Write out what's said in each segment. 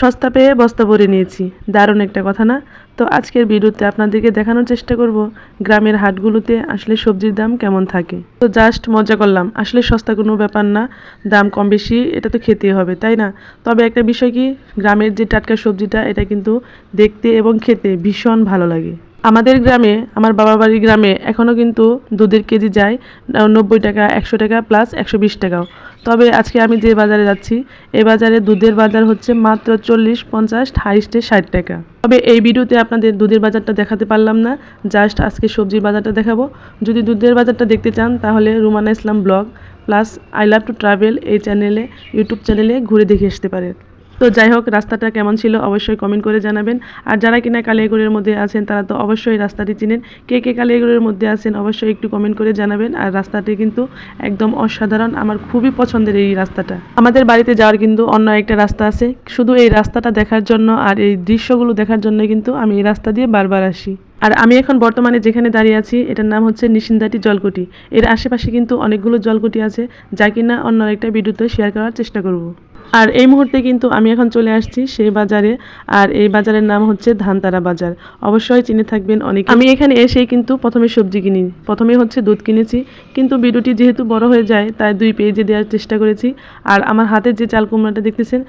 সস্তা পেয়ে বস্তা ভরে নিয়েছি। দারুণ একটা কথা না? তো আজকের ভিডিওতে আপনাদেরকে দেখানোর চেষ্টা করব, গ্রামের হাটগুলোতে আসলে সবজির দাম কেমন থাকে। তো জাস্ট মজা করলাম। আসলে সস্তা কোনো ব্যাপার না, দাম কম বেশি, এটা তো খেতেই হবে, তাই না? তবে একটা বিষয় কি, গ্রামের যে টাটকা সবজিটা, এটা কিন্তু দেখতে এবং খেতে ভীষণ ভালো লাগে। আমাদের গ্রামে, আমার বাবা বাড়ির গ্রামে এখনও কিন্তু দুধের কেজি যায় নব্বই টাকা, একশো টাকা প্লাস একশো বিশ টাকাও। তবে আজকে আমি যে বাজারে যাচ্ছি এই বাজারে দুধের বাজার হচ্ছে মাত্র চল্লিশ, পঞ্চাশ হাইস্টে ষাট টাকা। তবে এই ভিডিওতে আপনাদের দুধের বাজারটা দেখাতে পারলাম না জাস্ট আজকে সবজির বাজারটা দেখাবো। যদি দুধের বাজারটা দেখতে চান, তাহলে Rumana Islam blog plus I love to travel এই চ্যানেলে ইউটিউব চ্যানেলে ঘুরে দেখে আসতে পারেন। তো যাই হোক, রাস্তাটা কেমন ছিল অবশ্যই কমেন্ট করে জানাবেন। আর যারা কিনা কালিয়াগুড়ের মধ্যে আছেন, তারা তো অবশ্যই রাস্তাটি চিনেন। কে কে কালিয়াগুড়ের মধ্যে আছেন, অবশ্যই একটু কমেন্ট করে জানাবেন। আর রাস্তাটি কিন্তু একদম অসাধারণ। আমার খুবই পছন্দের এই রাস্তাটা। আমাদের বাড়িতে যাওয়ার কিন্তু অন্য একটা রাস্তা আছে। শুধু এই রাস্তাটা দেখার জন্য আর এই দৃশ্যগুলো দেখার জন্য কিন্তু আমি এই রাস্তা দিয়ে বারবার আসি। আর আমি এখন বর্তমানে যেখানে দাঁড়িয়ে আছি, এটার নাম হচ্ছে নিশিন্দাটি জলকুটি। এর আশেপাশে কিন্তু অনেকগুলো জলকুটি আছে, যা কিনা অন্য একটা ভিডিওতে শেয়ার করার চেষ্টা করব। আর এই মুহূর্তে কিন্তু আমি এখন চলে আসছি সেই বাজারে, আর এই বাজারের নাম হচ্ছে ধানতারা বাজার। অবশ্যই চিনে থাকবেন অনেক। আমি এখানে এসেই কিন্তু প্রথমে সবজি কিনি, প্রথমে হচ্ছে দুধ কিনেছি। কিন্তু ভিডিওটি যেহেতু বড় হয়ে যায়, তাই দুই পেজে দেওয়ার চেষ্টা করেছি। আর আমার হাতের যে চাল কুমড়াটা দেখতেছেন,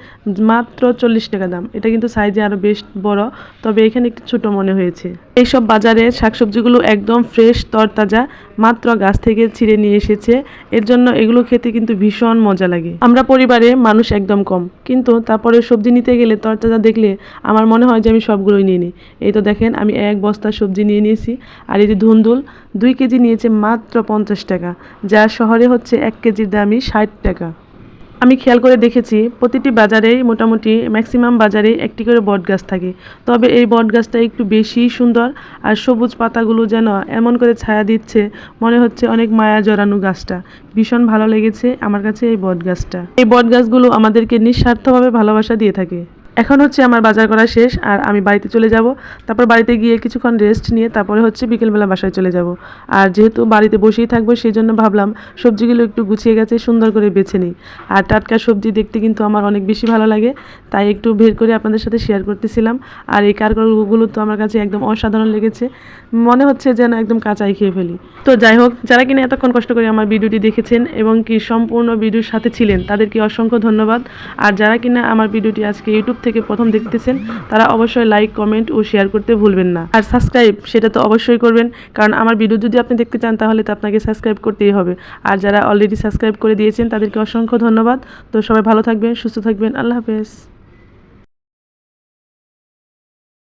মাত্র চল্লিশ টাকা দাম। এটা কিন্তু সাইজে আরও বেশ বড়, তবে এখানে একটু ছোট মনে হয়েছে। এইসব বাজারে শাকসবজিগুলো একদম ফ্রেশ, তরতাজা মাত্র গাছ থেকে ছিঁড়ে নিয়ে এসেছে। এর জন্য এগুলো খেতে কিন্তু ভীষণ মজা লাগে। আমরা পরিবারে মানুষ একদম কম। কিন্তু তারপরে সবজি নিতে গেলে তরতাজা দেখলে আমার মনে হয় যে আমি সবগুলোই নিয়ে নিই এই তো দেখেন, আমি এক বস্তা সবজি নিয়ে নিয়েছি। আর এই যে ধুন্দুল, দুই কেজি নিয়েছে মাত্র পঞ্চাশ টাকা। যা শহরে হচ্ছে এক কেজির দামই ষাট টাকা। আমি খেয়াল করে দেখেছি, প্রতিটি বাজারেই মোটামুটি ম্যাক্সিমাম বাজারে একটি করে বট গাছ থাকে। তবে এই বট গাছটা একটু বেশি সুন্দর আর সবুজ পাতাগুলো যেন এমন করে ছায়া দিচ্ছে, মনে হচ্ছে অনেক মায়া জড়ানো গাছটা। ভীষণ ভালো লেগেছে আমার কাছে এই বট গাছটা এই বট গাছগুলো আমাদেরকে নিঃস্বার্থভাবে ভালোবাসা দিয়ে থাকে। এখন হচ্ছে আমার বাজার করা শেষ, আর আমি বাড়িতে চলে যাব। তারপর বাড়িতে গিয়ে কিছুক্ষণ রেস্ট নিয়ে তারপরে হচ্ছে বিকেলবেলা বাসায় চলে যাব। আর যেহেতু বাড়িতে বসেই থাকব সেই জন্য ভাবলাম সবজিগুলো একটু গুছিয়ে গেছে, সুন্দর করে বেছে নিই। আর টাটকা সবজি দেখতে কিন্তু আমার অনেক বেশি ভালো লাগে, তাই একটু বের করে আপনাদের সাথে শেয়ার করতেছিলাম। আর এই কারগুলো তো আমার কাছে একদম অসাধারণ লেগেছে, মনে হচ্ছে যেন একদম কাঁচাই খেয়ে ফেলি। তো যাই হোক, যারা কিনা এতক্ষণ কষ্ট করে আমার ভিডিওটি দেখেছেন এবং কি সম্পূর্ণ ভিডিওর সাথে ছিলেন, তাদেরকে অসংখ্য ধন্যবাদ। আর যারা কিনা আমার ভিডিওটি আজকে ইউটিউব থেকে প্রথম দেখতেছেন, তারা অবশ্যই লাইক কমেন্ট ও শেয়ার করতে ভুলবেন না। আর সাবস্ক্রাইব সেটা তো অবশ্যই করবেন, কারণ আমার ভিডিও যদি আপনি দেখতে চান, তাহলে তো আপনাকে সাবস্ক্রাইব করতেই হবে। আর যারা অলরেডি সাবস্ক্রাইব করে দিয়েছেন, তাদেরকে অসংখ্য ধন্যবাদ। তো সবাই ভালো থাকবেন, সুস্থ থাকবেন, আল্লাহ হাফেজ।